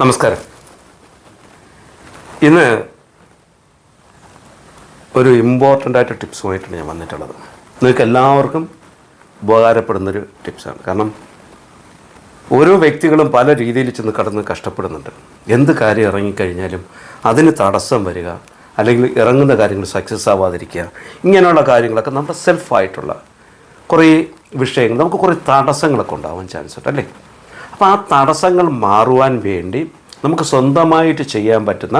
നമസ്കാരം. ഇന്ന് ഒരു ഇമ്പോർട്ടന്റ് ആയിട്ട് ടിപ്സുമായിട്ടാണ് ഞാൻ വന്നിട്ടുള്ളത്. നിങ്ങൾക്ക് എല്ലാവർക്കും ഉപകാരപ്പെടുന്നൊരു ടിപ്സാണ് കാരണം ഓരോ വ്യക്തികളും പല രീതിയിൽ ചെന്ന് കടന്ന് കഷ്ടപ്പെടുന്നുണ്ട്. എന്ത് കാര്യം ഇറങ്ങിക്കഴിഞ്ഞാലും അതിന് തടസ്സം വരിക അല്ലെങ്കിൽ ഇറങ്ങുന്ന കാര്യങ്ങൾ സക്സസ് ആവാതിരിക്കുക ഇങ്ങനെയുള്ള കാര്യങ്ങളൊക്കെ നമ്മുടെ സെൽഫായിട്ടുള്ള കുറേ വിഷയങ്ങൾ നമുക്ക് കുറേ തടസ്സങ്ങളൊക്കെ ഉണ്ടാവാൻ ചാൻസ് ഉണ്ട് അല്ലേ? അപ്പോൾ ആ തടസ്സങ്ങൾ മാറുവാൻ വേണ്ടി നമുക്ക് സ്വന്തമായിട്ട് ചെയ്യാൻ പറ്റുന്ന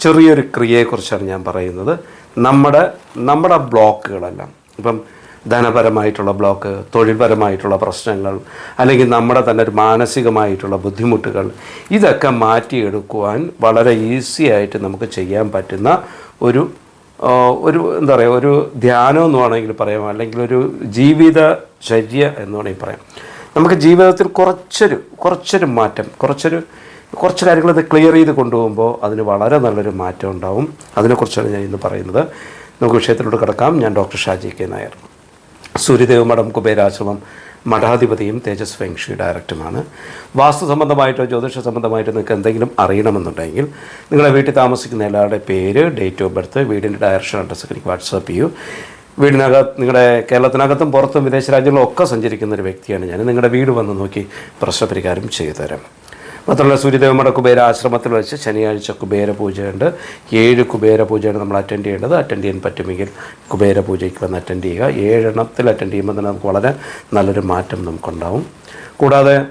ചെറിയൊരു ക്രിയയെക്കുറിച്ചാണ് ഞാൻ പറയുന്നത്. നമ്മുടെ നമ്മുടെ ബ്ലോക്കുകളെല്ലാം. ഇപ്പം ധനപരമായിട്ടുള്ള ബ്ലോക്ക് തൊഴിൽപരമായിട്ടുള്ള പ്രശ്നങ്ങൾ അല്ലെങ്കിൽ നമ്മുടെ തന്നെ ഒരു മാനസികമായിട്ടുള്ള ബുദ്ധിമുട്ടുകൾ ഇതൊക്കെ മാറ്റിയെടുക്കുവാൻ വളരെ ഈസി ആയിട്ട് നമുക്ക് ചെയ്യാൻ പറ്റുന്ന ഒരു ഒരു എന്താ പറയുക ഒരു ധ്യാനം എന്ന് വേണമെങ്കിൽ പറയാം അല്ലെങ്കിൽ ഒരു ജീവിതചര്യ എന്ന് വേണമെങ്കിൽ പറയാം. നമുക്ക് ജീവിതത്തിൽ കുറച്ചൊരു കുറച്ചൊരു മാറ്റം കുറച്ചൊരു കുറച്ച് കാര്യങ്ങൾ ഇത് ക്ലിയർ ചെയ്ത് കൊണ്ടുപോകുമ്പോൾ അതിന് വളരെ നല്ലൊരു മാറ്റം ഉണ്ടാവും. അതിനെക്കുറിച്ചാണ് ഞാൻ ഇന്ന് പറയുന്നത്. നമുക്ക് വിഷയത്തിലോട്ട് കിടക്കാം. ഞാൻ ഡോക്ടർ ഷാജി കെ നായർ. സൂര്യദേവ് മഠം കുബേരാശ്രമം മഠാധിപതിയും തേജസ് ഫെങ്ഷി ഡയറക്ടറുമാണ് വാസ്തു സംബന്ധമായിട്ടോ ജ്യോതിഷ സംബന്ധമായിട്ടോ നിങ്ങൾക്ക് എന്തെങ്കിലും അറിയണമെന്നുണ്ടെങ്കിൽ നിങ്ങളുടെ വീട്ടിൽ താമസിക്കുന്ന എല്ലാവരുടെ പേര് ഡേറ്റ് ഓഫ് ബർത്ത് വീടിന്റെ ഡയറക്ഷൻ അഡ്രസ്സൊക്കെ എനിക്ക് വാട്സാപ്പ് ചെയ്യൂ. വീടിനകത്ത് നിങ്ങളുടെ കേരളത്തിനകത്തും പുറത്തും വിദേശ രാജ്യങ്ങളിലും ഒക്കെ സഞ്ചരിക്കുന്ന ഒരു വ്യക്തിയാണ് ഞാൻ. നിങ്ങളുടെ വീട് വന്ന് നോക്കി പ്രശ്നപരിഹാരം ചെയ്തു തരാം മാത്രമല്ല സൂര്യദേവമ്മയുടെ കുബേര ആശ്രമത്തിൽ വെച്ച് ശനിയാഴ്ച കുബേര പൂജയുണ്ട്. ഏഴ് കുബേര പൂജയാണ് നമ്മൾ അറ്റൻഡ് ചെയ്യേണ്ടത്. അറ്റൻഡ് ചെയ്യാൻ പറ്റുമെങ്കിൽ കുബേര പൂജയ്ക്ക് വന്ന് അറ്റൻഡ് ചെയ്യുക. ഏഴെണ്ണത്തിൽ അറ്റൻഡ് ചെയ്യുമ്പോൾ തന്നെ നമുക്ക് വളരെ നല്ലൊരു മാറ്റം നമുക്കുണ്ടാവും. കൂടാതെ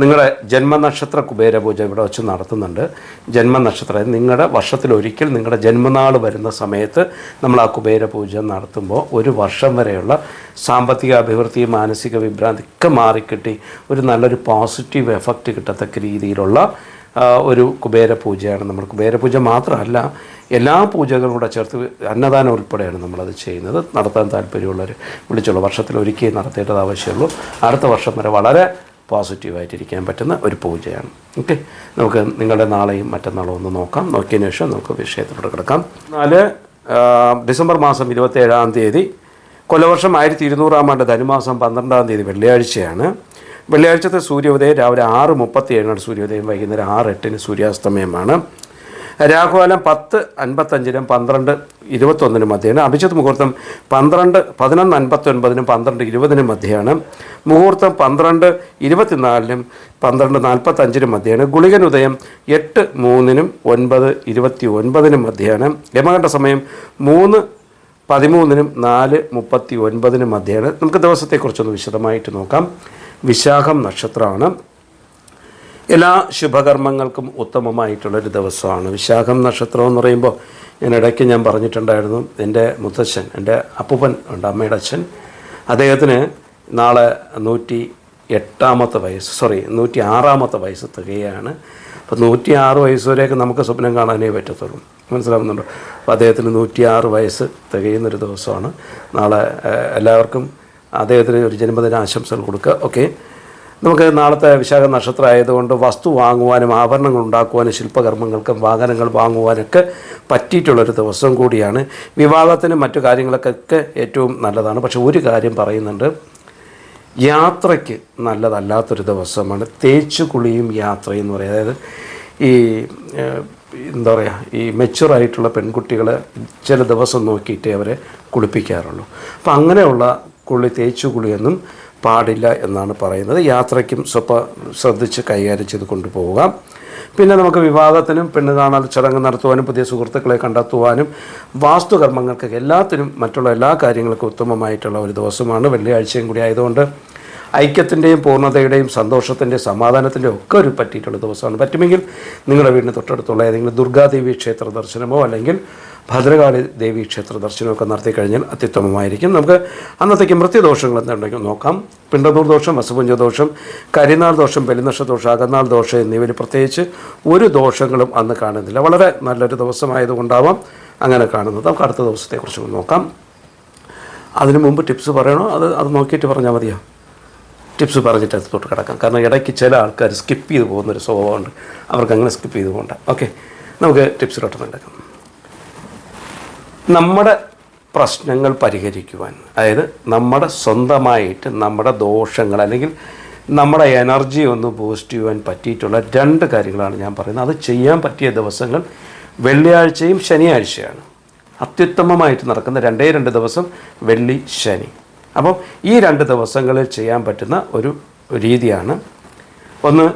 നിങ്ങളുടെ ജന്മനക്ഷത്ര കുബേരപൂജ ഇവിടെ വെച്ച് നടത്തുന്നുണ്ട്. ജന്മനക്ഷത്രം നിങ്ങളുടെ വർഷത്തിലൊരിക്കൽ നിങ്ങളുടെ ജന്മനാൾ വരുന്ന സമയത്ത് നമ്മൾ ആ കുബേര പൂജ നടത്തുമ്പോൾ ഒരു വർഷം വരെയുള്ള സാമ്പത്തിക അഭിവൃദ്ധി മാനസിക വിഭ്രാന്തി ഒക്കെ മാറിക്കിട്ടി ഒരു നല്ലൊരു പോസിറ്റീവ് എഫക്റ്റ് കിട്ടത്തക്ക രീതിയിലുള്ള ഒരു കുബേര പൂജയാണ് നമ്മൾ. കുബേര പൂജ മാത്രമല്ല എല്ലാ പൂജകളും കൂടെ ചേർത്ത് അന്നദാനം ഉൾപ്പെടെയാണ് നമ്മളത് ചെയ്യുന്നത്. നടത്താൻ താല്പര്യമുള്ളവർ വിളിച്ചുള്ളൂ വർഷത്തിൽ ഒരിക്കലും നടത്തേണ്ടത് ആവശ്യമുള്ളൂ. അടുത്ത വർഷം വരെ വളരെ പോസിറ്റീവായിട്ടിരിക്കാൻ പറ്റുന്ന ഒരു പൂജയാണ്. ഓക്കെ നമുക്ക് നിങ്ങളുടെ നാളെയും മറ്റന്നാളും ഒന്ന് നോക്കാം. നോക്കിയതിന് ശേഷം നമുക്ക് വിഷയത്തിലോട്ട് കിടക്കാം. നാല് ഡിസംബർ മാസം ഇരുപത്തേഴാം തീയതി. കൊല്ലവർഷം ആയിരത്തി ഇരുന്നൂറാം ആണ്ട് ധനുമാസം പന്ത്രണ്ടാം തീയതി വെള്ളിയാഴ്ചയാണ്. വെള്ളിയാഴ്ചത്തെ സൂര്യോദയം രാവിലെ ആറ് മുപ്പത്തി ഏഴിനാണ് സൂര്യോദയം. വൈകുന്നേരം ആറ് എട്ടിന് സൂര്യാസ്തമയമാണ്. രാഹുകാലം പത്ത് അൻപത്തഞ്ചിനും പന്ത്രണ്ട് ഇരുപത്തൊന്നിനും മധ്യയാണ് അഭിജിത്ത് മുഹൂർത്തം പന്ത്രണ്ട് പതിനൊന്ന് അൻപത്തൊൻപതിനും പന്ത്രണ്ട് ഇരുപതിനും മധ്യയാണ് മുഹൂർത്തം പന്ത്രണ്ട് ഇരുപത്തിനാലിനും പന്ത്രണ്ട് നാൽപ്പത്തഞ്ചിനും മധ്യയാണ് ഗുളികൻ ഉദയം എട്ട് മൂന്നിനും ഒൻപത് ഇരുപത്തി ഒൻപതിനും മധ്യയാണ് യമകണ്ഠ സമയം മൂന്ന് പതിമൂന്നിനും നാല് മുപ്പത്തി ഒൻപതിനും മധ്യയാണ് നമുക്ക് ദിവസത്തെക്കുറിച്ചൊന്ന് വിശദമായിട്ട് നോക്കാം. വിശാഖം നക്ഷത്രമാണ്. എല്ലാ ശുഭകർമ്മങ്ങൾക്കും ഉത്തമമായിട്ടുള്ളൊരു ദിവസമാണ്. വിശാഖം നക്ഷത്രം എന്ന് പറയുമ്പോൾ ഞാൻ ഇടയ്ക്ക് ഞാൻ പറഞ്ഞിട്ടുണ്ടായിരുന്നു എന്റെ മുത്തച്ഛൻ എന്റെ അപ്പൂപ്പൻ ഉണ്ട് അമ്മയുടെ അച്ഛൻ. അദ്ദേഹത്തിന് നാളെ നൂറ്റി എട്ടാമത്തെ വയസ്സ് സോറി നൂറ്റി ആറാമത്തെ വയസ്സ് തികയാണ്. അപ്പോൾ നൂറ്റി ആറ് വയസ്സ് വരെയൊക്കെ നമുക്ക് സ്വപ്നം കാണാനേ പറ്റത്തുള്ളൂ. മനസ്സിലാവുന്നുണ്ടോ? അപ്പോൾ അദ്ദേഹത്തിന് നൂറ്റി ആറ് വയസ്സ് തികയുന്നൊരു ദിവസമാണ്. നാളെ എല്ലാവർക്കും അദ്ദേഹത്തിന് ഒരു ജന്മദിന ആശംസകൾ കൊടുക്കുക. ഓക്കെ. നമുക്ക് നാളത്തെ വിശാഖ നക്ഷത്രം ആയതുകൊണ്ട് വസ്തു വാങ്ങുവാനും ആഭരണങ്ങൾ ഉണ്ടാക്കുവാനും ശില്പകർമ്മങ്ങൾക്കും വാഹനങ്ങൾ വാങ്ങുവാനൊക്കെ പറ്റിയിട്ടുള്ളൊരു ദിവസം കൂടിയാണ്. വിവാഹത്തിനും മറ്റു കാര്യങ്ങൾക്കൊക്കെ ഏറ്റവും നല്ലതാണ്. പക്ഷെ ഒരു കാര്യം പറയുന്നുണ്ട്. യാത്രയ്ക്ക് നല്ലതല്ലാത്തൊരു ദിവസമാണ്. തേച്ചുകുളിയും യാത്രയും എന്ന് പറയുന്നത് അതായത് ഈ എന്താ പറയുക ഈ മെച്ചുറായിട്ടുള്ള പെൺകുട്ടികളെ ചില ദിവസം നോക്കിയിട്ടേ അവരെ കുളിപ്പിക്കാറുള്ളൂ. അപ്പം അങ്ങനെയുള്ള കുളി തേച്ചുകുളിയൊന്നും പാടില്ല എന്നാണ് പറയുന്നത്. യാത്രയ്ക്കും സ്വപ്പം ശ്രദ്ധിച്ച് കൈകാര്യം ചെയ്ത് കൊണ്ടുപോവുക. പിന്നെ നമുക്ക് വിവാഹത്തിനും പെണ്ണ് കാണാൻ ചടങ്ങ് നടത്തുവാനും പുതിയ സുഹൃത്തുക്കളെ കണ്ടെത്തുവാനും വാസ്തുകർമ്മങ്ങൾക്കൊക്കെ എല്ലാത്തിനും മറ്റുള്ള എല്ലാ കാര്യങ്ങൾക്കും ഉത്തമമായിട്ടുള്ള ഒരു ദിവസമാണ് വെള്ളിയാഴ്ചയും കൂടി ആയതുകൊണ്ട് ഐക്യത്തിന്റെയും പൂർണതയുടെയും സന്തോഷത്തിന്റെയും സമാധാനത്തിന്റെയും ഒക്കെ ഒരു പറ്റിയിട്ടുള്ള ദിവസമാണ്. പറ്റുമെങ്കിൽ നിങ്ങളുടെ വീടിന് തൊട്ടടുത്തുള്ള ഏതെങ്കിലും ദുർഗാദേവി ക്ഷേത്ര ദർശനമോ അല്ലെങ്കിൽ ഭദ്രകാളി ദേവി ക്ഷേത്ര ദർശനമൊക്കെ നടത്തി കഴിഞ്ഞാൽ അത്യുത്തമമായിരിക്കും. നമുക്ക് അന്നത്തേക്ക് മൃത്യുദോഷങ്ങൾ എന്തുണ്ടെങ്കിൽ നോക്കാം. പിണ്ടനൂർ ദോഷം അസുപഞ്ച ദോഷം കരിനാൾ ദോഷം ബലിനക്ഷ ദോഷം അകന്നാൾ ദോഷം എന്നിവയിൽ പ്രത്യേകിച്ച് ഒരു ദോഷങ്ങളും അന്ന് കാണുന്നില്ല. വളരെ നല്ലൊരു ദിവസമായതുകൊണ്ടാവാം അങ്ങനെ കാണുന്നത്. നമുക്ക് അടുത്ത ദിവസത്തെക്കുറിച്ച് നോക്കാം. അതിനു മുമ്പ് ടിപ്സ് പറയണോ? അത് അത് നോക്കിയിട്ട് പറഞ്ഞാൽ മതിയോ? ടിപ്സ് പറഞ്ഞിട്ട് അടുത്തോട്ട് കിടക്കാം. കാരണം ഇടയ്ക്ക് ചില ആൾക്കാർ സ്കിപ്പ് ചെയ്ത് പോകുന്നൊരു സ്വഭാവമുണ്ട്. അവർക്ക് അങ്ങനെ സ്കിപ്പ് ചെയ്ത് പോകണ്ട. ഓക്കെ. നമുക്ക് ടിപ്സിലോട്ട് കിടക്കാം. നമ്മുടെ പ്രശ്നങ്ങൾ പരിഹരിക്കുവാൻ അതായത് നമ്മുടെ സ്വന്തമായിട്ട് നമ്മുടെ ദോഷങ്ങൾ അല്ലെങ്കിൽ നമ്മുടെ എനർജി ഒന്ന് ബൂസ്റ്റ് ചെയ്യുവാൻ പറ്റിയിട്ടുള്ള രണ്ട് കാര്യങ്ങളാണ് ഞാൻ പറയുന്നത്. അത് ചെയ്യാൻ പറ്റിയ ദിവസങ്ങൾ വെള്ളിയാഴ്ചയും ശനിയാഴ്ചയാണ്. അത്യുത്തമമായിട്ട് നടക്കുന്ന രണ്ടേ രണ്ട് ദിവസം വെള്ളി ശനി. അപ്പം ഈ രണ്ട് ദിവസങ്ങളിൽ ചെയ്യാൻ പറ്റുന്ന ഒരു രീതിയാണ്. ഒന്ന്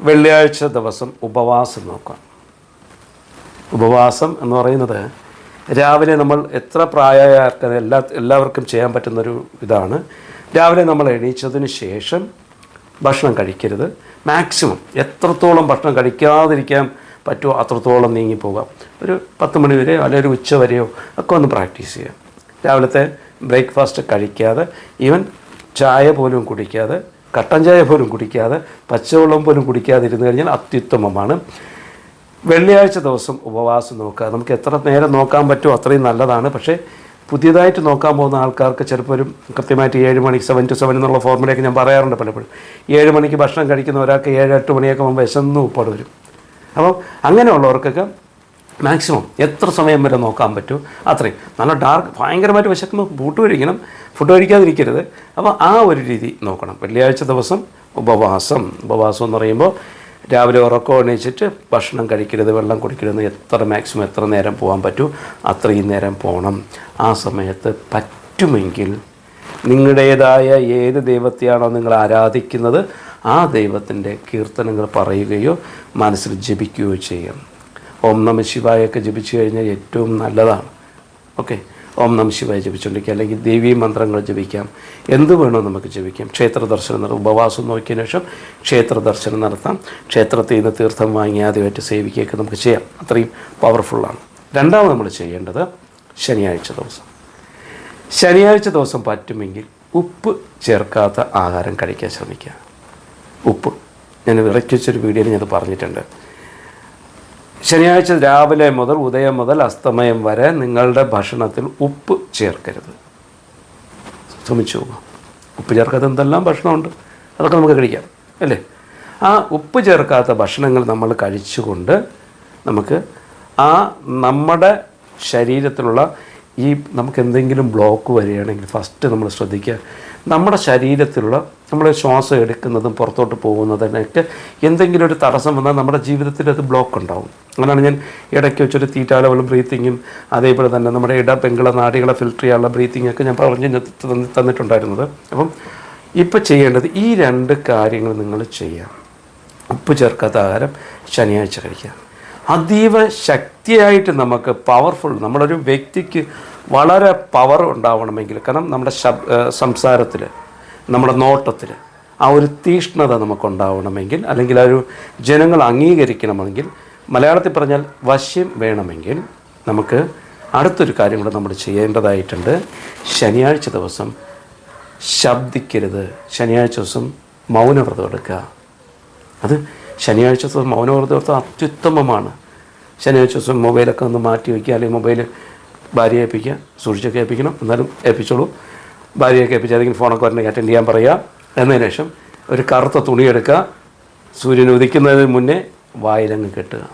വെള്ളിയാഴ്ച ദിവസം ഉപവാസം നോക്കാം ഉപവാസം എന്ന് പറയുന്നത് രാവിലെ നമ്മൾ എത്ര പ്രായമായ എല്ലാ എല്ലാവർക്കും ചെയ്യാൻ പറ്റുന്നൊരു ഇതാണ്. രാവിലെ നമ്മൾ എണീച്ചതിന് ശേഷം ഭക്ഷണം കഴിക്കരുത്. മാക്സിമം എത്രത്തോളം ഭക്ഷണം കഴിക്കാതിരിക്കാൻ പറ്റുമോ അത്രത്തോളം നീങ്ങി പോകാം ഒരു പത്ത് മണി വരെയോ അല്ലെങ്കിൽ ഒരു ഉച്ച വരെയോ ഒക്കെ ഒന്ന് പ്രാക്ടീസ് ചെയ്യാം രാവിലത്തെ ബ്രേക്ക്ഫാസ്റ്റ് കഴിക്കാതെ ഈവൻ ചായ പോലും കുടിക്കാതെ കട്ടൻ ചായ പോലും കുടിക്കാതെ പച്ചവെള്ളം പോലും കുടിക്കാതെ ഇരുന്ന് കഴിഞ്ഞാൽ അത്യുത്തമമാണ്. വെള്ളിയാഴ്ച ദിവസം ഉപവാസം നോക്കുക. നമുക്ക് എത്ര നേരം നോക്കാൻ പറ്റുമോ അത്രയും നല്ലതാണ്. പക്ഷേ പുതിയതായിട്ട് നോക്കാൻ പോകുന്ന ആൾക്കാർക്ക് ചിലപ്പോൾ ഒരു കൃത്യമായിട്ട് ഏഴ് മണി സെവൻ ടു സെവൻ എന്നുള്ള ഫോർമുലയൊക്കെ ഞാൻ പറയാറുണ്ട് പലപ്പോഴും. ഏഴ് മണിക്ക് ഭക്ഷണം കഴിക്കുന്ന ഒരാൾക്ക് ഏഴ് എട്ട് മണിയൊക്കെ മുമ്പ് വിശന്ന് ഉപ്പാട് വരും. അപ്പം അങ്ങനെയുള്ളവർക്കൊക്കെ മാക്സിമം എത്ര സമയം വരെ നോക്കാൻ പറ്റും അത്രയും. നല്ല ഡാർക്ക് ഭയങ്കരമായിട്ട് വിശക്കുമ്പോൾ ഫുഡ് കഴിക്കണം ഫുഡ് കഴിക്കാതിരിക്കരുത്. അപ്പോൾ ആ ഒരു രീതി നോക്കണം. വെള്ളിയാഴ്ച ദിവസം ഉപവാസം. ഉപവാസം എന്ന് പറയുമ്പോൾ രാവിലെ ഉറക്കം എണീച്ചിട്ട് ഭക്ഷണം കഴിക്കരുത് വെള്ളം കുടിക്കരുത് എത്ര മാക്സിമം എത്ര നേരം പോകാൻ പറ്റൂ അത്രയും നേരം പോകണം ആ സമയത്ത് പറ്റുമെങ്കിൽ നിങ്ങളുടേതായ ഏത് ദൈവത്തെയാണോ നിങ്ങൾ ആരാധിക്കുന്നത് ആ ദൈവത്തിന്റെ കീർത്തനങ്ങൾ പറയുകയോ മനസ്സിൽ ജപിക്കുകയോ ചെയ്യാം. ഓം നമ ശിവായൊക്കെ ജപിച്ചു കഴിഞ്ഞാൽ ഏറ്റവും നല്ലതാണ്. ഓക്കെ? ഓം നം ശിവായ ജപിച്ചുകൊണ്ടിരിക്കുക. അല്ലെങ്കിൽ ദേവീ മന്ത്രങ്ങൾ ജപിക്കാം. എന്ത് വേണോ നമുക്ക് ജപിക്കാം. ക്ഷേത്ര ദർശനം നടത്താം ഉപവാസം നോക്കിയതിന് ശേഷം ക്ഷേത്ര ദർശനം നടത്താം. ക്ഷേത്രത്തിൽ നിന്ന് തീർത്ഥം വാങ്ങി ആദ്യമായിട്ട് സേവിക്കുകയൊക്കെ നമുക്ക് ചെയ്യാം. അത്രയും പവർഫുള്ളാണ് രണ്ടാമത് നമ്മൾ ചെയ്യേണ്ടത് ശനിയാഴ്ച ദിവസം. ശനിയാഴ്ച ദിവസം പറ്റുമെങ്കിൽ ഉപ്പ് ചേർക്കാത്ത ആഹാരം കഴിക്കാൻ ശ്രമിക്കുക. ഉപ്പ്. ഞാൻ ഇറക്കി വെച്ചൊരു വീഡിയോയിൽ ഞാൻ പറഞ്ഞിട്ടുണ്ട്. ശനിയാഴ്ച രാവിലെ മുതൽ ഉദയം മുതൽ അസ്തമയം വരെ നിങ്ങളുടെ ഭക്ഷണത്തിൽ ഉപ്പ് ചേർക്കരുത്. ശ്രമിച്ചു ഉപ്പ് ചേർക്കാത്ത എന്തെല്ലാം ഭക്ഷണമുണ്ട്? അതൊക്കെ നമുക്ക് കഴിക്കാം അല്ലേ? ആ ഉപ്പ് ചേർക്കാത്ത ഭക്ഷണങ്ങൾ നമ്മൾ കഴിച്ചുകൊണ്ട് നമുക്ക് ആ നമ്മുടെ ശരീരത്തിലുള്ള ഈ നമുക്ക് എന്തെങ്കിലും ബ്ലോക്ക് വരികയാണെങ്കിൽ ഫസ്റ്റ് നമ്മൾ ശ്രദ്ധിക്കുക. നമ്മുടെ ശരീരത്തിലുള്ള നമ്മൾ ശ്വാസം എടുക്കുന്നതും പുറത്തോട്ട് പോകുന്നതിനൊക്കെ എന്തെങ്കിലും ഒരു തടസ്സം വന്നാൽ നമ്മുടെ ജീവിതത്തിൽ അത് ബ്ലോക്ക് ഉണ്ടാവും. അങ്ങനെയാണ് ഞാൻ ഇടയ്ക്ക് വെച്ചൊരു തീറ്റ ലെവൽ ബ്രീത്തിങ്ങും അതേപോലെ തന്നെ നമ്മുടെ ഇട പെങ്കിള നാടികളെ ഫിൽട്ടർ ചെയ്യാനുള്ള ബ്രീത്തിങ് ഒക്കെ ഞാൻ പറഞ്ഞു തന്നി- തന്നിട്ടുണ്ടായിരുന്നത്. അപ്പം ഇപ്പം ചെയ്യേണ്ടത് ഈ രണ്ട് കാര്യങ്ങൾ നിങ്ങൾ ചെയ്യാം ഉപ്പ് ചേർക്കാത്ത ആഹാരം ശനിയാഴ്ച കഴിക്കുക. അതീവ ശക്തിയായിട്ട് നമുക്ക് പവർഫുൾ നമ്മളൊരു വ്യക്തിക്ക് വളരെ പവർ ഉണ്ടാവണമെങ്കിൽ കാരണം നമ്മുടെ സംസാരത്തിൽ നമ്മുടെ നോട്ടത്തിൽ ആ ഒരു തീഷ്ണത നമുക്കുണ്ടാവണമെങ്കിൽ അല്ലെങ്കിൽ ആ ഒരു ജനങ്ങൾ അംഗീകരിക്കണമെങ്കിൽ മലയാളത്തിൽ പറഞ്ഞാൽ വശ്യം വേണമെങ്കിൽ നമുക്ക് അടുത്തൊരു കാര്യം കൂടെ നമ്മൾ ചെയ്യേണ്ടതായിട്ടുണ്ട്. ശനിയാഴ്ച ദിവസം ശബ്ദിക്കരുത്. ശനിയാഴ്ച ദിവസം മൗനവ്രതം എടുക്കുക. അത് ശനിയാഴ്ച ദിവസം മൗനവ്രതം അത്യുത്തമമാണ്. ശനിയാഴ്ച ദിവസം മൊബൈലൊക്കെ ഒന്ന് മാറ്റി വയ്ക്കുക അല്ലെങ്കിൽ മൊബൈൽ ഭാര്യയെ ഏൽപ്പിക്കുക സൂക്ഷിച്ചൊക്കെ ഏൽപ്പിക്കണം എന്നാലും ഏൽപ്പിച്ചോളൂ. ഭാര്യയൊക്കെ ഏൽപ്പിച്ച് ഏതെങ്കിലും ഫോണൊക്കെ വരണമെങ്കിൽ അറ്റൻഡ് ചെയ്യാൻ പറയുക. എന്നതിന് ശേഷം ഒരു കറുത്ത തുണി എടുക്കുക. സൂര്യൻ ഉദിക്കുന്നതിന് മുന്നേ വായിലങ്ങ് കെട്ടുക.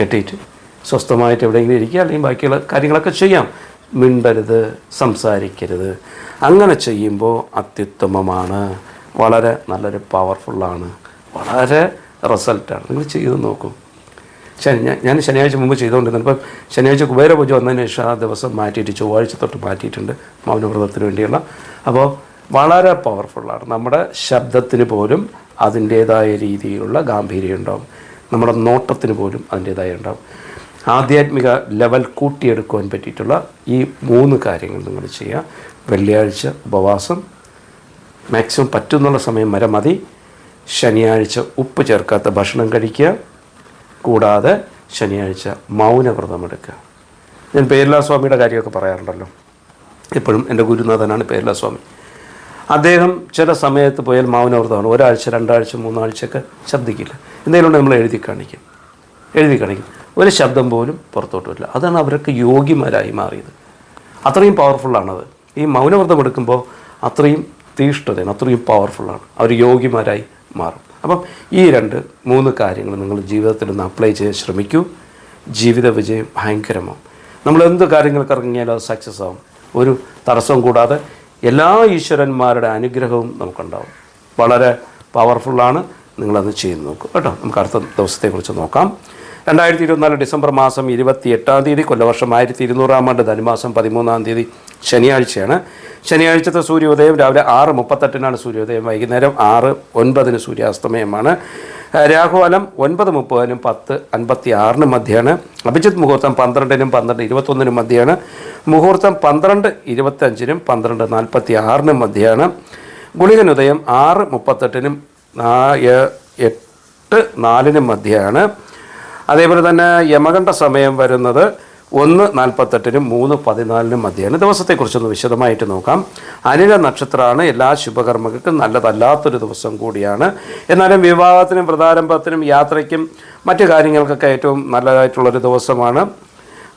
കെട്ടിയിട്ട് സ്വസ്ഥമായിട്ട് എവിടെയെങ്കിലും ഇരിക്കുക അല്ലെങ്കിൽ ബാക്കിയുള്ള കാര്യങ്ങളൊക്കെ ചെയ്യാം. മിണ്ടരുത് സംസാരിക്കരുത്. അങ്ങനെ ചെയ്യുമ്പോൾ അത്യുത്തമമാണ്. വളരെ നല്ലൊരു പവർഫുള്ളാണ് വളരെ റിസൾട്ടാണ്. നിങ്ങൾ ചെയ്ത് നോക്കും. ശനി ഞാൻ ശനിയാഴ്ച മുമ്പ് ചെയ്തുകൊണ്ടിരുന്നത് ഇപ്പം ശനിയാഴ്ച കുബേര പൂജ വന്നതിന് ശേഷം ആ ദിവസം മാറ്റിയിട്ട് ചൊവ്വാഴ്ച തൊട്ട് മാറ്റിയിട്ടുണ്ട് മൗനവ്രതത്തിന് വേണ്ടിയുള്ള. അപ്പോൾ വളരെ പവർഫുള്ളാണ് നമ്മുടെ ശബ്ദത്തിന് പോലും അതിന്റേതായ രീതിയിലുള്ള ഗാംഭീര്യം ഉണ്ടാവും. നമ്മുടെ നോട്ടത്തിന് പോലും അതിന്റേതായ ഉണ്ടാവും. ആധ്യാത്മിക ലെവൽ കൂട്ടിയെടുക്കുവാൻ പറ്റിയിട്ടുള്ള ഈ മൂന്ന് കാര്യങ്ങൾ നിങ്ങൾ ചെയ്യുക. വെള്ളിയാഴ്ച ഉപവാസം. മാക്സിമം പറ്റുന്നുള്ള സമയം വരെ മതി. ശനിയാഴ്ച ഉപ്പ് ചേർക്കാത്ത ഭക്ഷണം കഴിക്കുക. കൂടാതെ ശനിയാഴ്ച മൗനവ്രതം എടുക്കുക. ഞാൻ പേരലാ സ്വാമിയുടെ കാര്യമൊക്കെ പറയാറുണ്ടല്ലോ. എപ്പോഴും എന്റെ ഗുരുനാഥനാണ് പേരലാ സ്വാമി അദ്ദേഹം ചില സമയത്ത് പോയാൽ മൗനവ്രതമാണ്. ഒരാഴ്ച രണ്ടാഴ്ച മൂന്നാഴ്ചയൊക്കെ ശബ്ദിക്കില്ല. എന്തെങ്കിലും നമ്മൾ എഴുതി കാണിക്കും. എഴുതി കാണിക്കും. ഒരു ശബ്ദം പോലും പുറത്തോട്ട് വരില്ല. അതാണ് അവരൊക്കെ യോഗ്യമാരായി മാറിയത്. അത്രയും പവർഫുള്ളാണത് ഈ മൗനവ്രതം എടുക്കുമ്പോൾ അത്രയും തീഷ്ണതയാണ് അത്രയും പവർഫുള്ളാണ് അവർ യോഗ്യമാരായി മാറും. അപ്പം ഈ രണ്ട് മൂന്ന് കാര്യങ്ങൾ നിങ്ങൾ ജീവിതത്തിൽ ഒന്ന് അപ്ലൈ ചെയ്യാൻ ശ്രമിക്കൂ. ജീവിത വിജയം ഭയങ്കരമാവും. നമ്മൾ എന്ത് കാര്യങ്ങൾക്ക് ഇറങ്ങിയാലും അത് സക്സസ് ആവും. ഒരു തടസ്സവും കൂടാതെ എല്ലാ ഈശ്വരന്മാരുടെ അനുഗ്രഹവും നമുക്കുണ്ടാവും. വളരെ പവർഫുള്ളാണ് നിങ്ങളത് ചെയ്ത് നോക്കും. കേട്ടോ നമുക്ക് അടുത്ത ദിവസത്തെക്കുറിച്ച് നോക്കാം. രണ്ടായിരത്തി ഇരുപത്തിനാല് ഡിസംബർ മാസം ഇരുപത്തി എട്ടാം തീയതി കൊല്ലവർഷം ആയിരത്തി ഇരുന്നൂറാം ആണ്ട് ധനുമാസം പതിമൂന്നാം തീയതി ശനിയാഴ്ചയാണ്. ശനിയാഴ്ചത്തെ സൂര്യോദയം രാവിലെ ആറ് മുപ്പത്തെട്ടിനാണ് സൂര്യോദയം വൈകുന്നേരം ആറ് ഒൻപതിന് സൂര്യാസ്തമയമാണ്. രാഹുകാലം ഒൻപത് മുപ്പതിനും പത്ത് അൻപത്തി ആറിനും മധ്യയാണ് അഭിജിത് മുഹൂർത്തം പന്ത്രണ്ടിനും പന്ത്രണ്ട് ഇരുപത്തൊന്നിനും മധ്യയാണ് മുഹൂർത്തം പന്ത്രണ്ട് ഇരുപത്തഞ്ചിനും പന്ത്രണ്ട് നാൽപ്പത്തി ആറിനും മധ്യയാണ് ഗുളികനുദയം ആറ് മുപ്പത്തെട്ടിനും എട്ട് നാലിനും മധ്യയാണ് അതേപോലെ തന്നെ യമകണ്ഠ സമയം വരുന്നത് ഒന്ന് നാൽപ്പത്തെട്ടിനും മൂന്ന് പതിനാലിനും മധ്യേന ദിവസത്തെക്കുറിച്ചൊന്ന് വിശദമായിട്ട് നോക്കാം. അനില നക്ഷത്രമാണ് എല്ലാ ശുഭകർമ്മങ്ങൾക്കും നല്ലതല്ലാത്തൊരു ദിവസം കൂടിയാണ്. എന്നാലും വിവാഹത്തിനും വ്രതാരംഭത്തിനും യാത്രയ്ക്കും മറ്റു കാര്യങ്ങൾക്കൊക്കെ ഏറ്റവും നല്ലതായിട്ടുള്ളൊരു ദിവസമാണ്.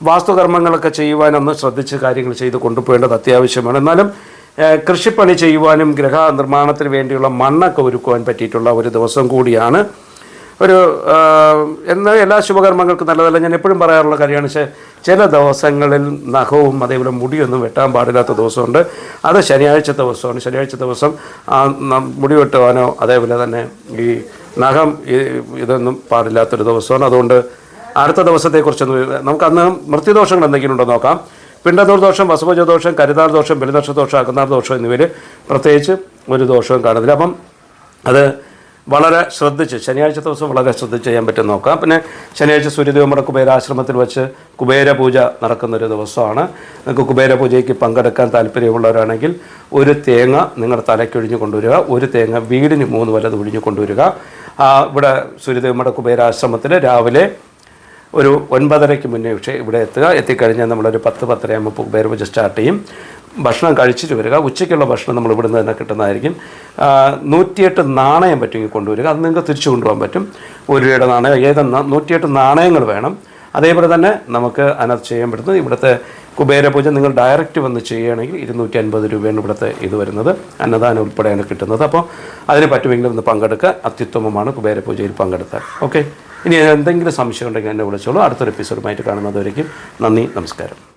വാസ്തുകർമ്മങ്ങളൊക്കെ ചെയ്യുവാനൊന്ന് ശ്രദ്ധിച്ച് കാര്യങ്ങൾ ചെയ്ത് കൊണ്ടുപോകേണ്ടത് അത്യാവശ്യമാണ്. എന്നാലും കൃഷിപ്പണി ചെയ്യുവാനും ഗൃഹ നിർമ്മാണത്തിന് വേണ്ടിയുള്ള മണ്ണൊക്കെ ഒരുക്കുവാൻ പറ്റിയിട്ടുള്ള ഒരു ദിവസം കൂടിയാണ്. ഒരു എന്ന എല്ലാ ശുഭകർമ്മങ്ങൾക്കും നല്ലതല്ല. ഞാൻ എപ്പോഴും പറയാറുള്ള കാര്യമാണ് പക്ഷേ ചില ദിവസങ്ങളിൽ നഖവും അതേപോലെ മുടിയൊന്നും വെട്ടാൻ പാടില്ലാത്ത ദിവസമുണ്ട്. അത് ശനിയാഴ്ച ദിവസമാണ്. ശനിയാഴ്ച ദിവസം മുടി വെട്ടുവാനോ അതേപോലെ തന്നെ ഈ നഖം ഇതൊന്നും പാടില്ലാത്തൊരു ദിവസമാണ്. അതുകൊണ്ട് അടുത്ത ദിവസത്തെക്കുറിച്ചൊന്ന് നമുക്ക് അന്ന് മൃത്യുദോഷങ്ങൾ എന്തെങ്കിലും ഉണ്ടോ നോക്കാം. പിണ്ടന്നൂർ ദോഷം വസുഭജ ദോഷം കരുതാർ ദോഷം ബലിദോഷ ദോഷം അകന്നാർ ദോഷം എന്നിവയിൽ പ്രത്യേകിച്ച് ഒരു ദോഷവും കാണുന്നില്ല. അപ്പം അത് വളരെ ശ്രദ്ധിച്ച് ശനിയാഴ്ച ദിവസം വളരെ ശ്രദ്ധിച്ച് ചെയ്യാൻ പറ്റും നോക്കാം. പിന്നെ ശനിയാഴ്ച സൂര്യദേവ സൂര്യദേവമുടെ കുബേരാശ്രമത്തിൽ വെച്ച് കുബേര പൂജ നടക്കുന്ന ഒരു ദിവസമാണ്. നിങ്ങൾക്ക് കുബേര പൂജയ്ക്ക് പങ്കെടുക്കാൻ താല്പര്യമുള്ളവരാണെങ്കിൽ ഒരു തേങ്ങ നിങ്ങളുടെ തലയ്ക്കൊഴിഞ്ഞ് കൊണ്ടുവരിക ഒരു തേങ്ങ വീടിന് മൂന്ന് വലത് ഒഴിഞ്ഞ് കൊണ്ടുവരിക. ഇവിടെ സൂര്യദേവമുടെ കുബേരാശ്രമത്തിൽ രാവിലെ ഒരു ഒൻപതരയ്ക്ക് മുന്നേ പക്ഷേ ഇവിടെ എത്തുക. എത്തിക്കഴിഞ്ഞാൽ നമ്മളൊരു പത്ത് പത്തരയാകുമ്പോൾ കുബേര പൂജ സ്റ്റാർട്ട് ചെയ്യും. ഭക്ഷണം കഴിച്ചിട്ട് വരിക. ഉച്ചയ്ക്കുള്ള ഭക്ഷണം നമ്മൾ ഇവിടുന്ന് തന്നെ കിട്ടുന്നതായിരിക്കും. നൂറ്റിയെട്ട് നാണയം പറ്റുമെങ്കിൽ കൊണ്ടുവരിക. അത് നിങ്ങൾക്ക് തിരിച്ചു കൊണ്ടുപോകാൻ പറ്റും. ഒരു രൂപയുടെ നാണയം ഏതെന്ന നൂറ്റിയെട്ട് നാണയങ്ങൾ വേണം. അതേപോലെ തന്നെ നമുക്ക് അതിനകത്ത് ചെയ്യാൻ പറ്റുന്നത് ഇവിടുത്തെ കുബേരപൂജ നിങ്ങൾ ഡയറക്റ്റ് വന്ന് ചെയ്യുകയാണെങ്കിൽ ഇരുന്നൂറ്റി അൻപത് രൂപയാണ് ഇവിടുത്തെ ഇത് വരുന്നത്. അന്നദാനം ഉൾപ്പെടെയാണ് കിട്ടുന്നത്. അപ്പോൾ അതിന് പറ്റുമെങ്കിൽ ഒന്ന് പങ്കെടുക്കുക. അത്യുത്തമമാണ് കുബേരപൂജയിൽ പങ്കെടുത്താൽ ഓക്കെ? ഇനി എന്തെങ്കിലും സംശയം ഉണ്ടെങ്കിൽ എന്നെ വിളിച്ചോളൂ. അടുത്തൊരു എപ്പിസോഡുമായിട്ട് കാണുന്നതുവരേക്കും നന്ദി നമസ്കാരം.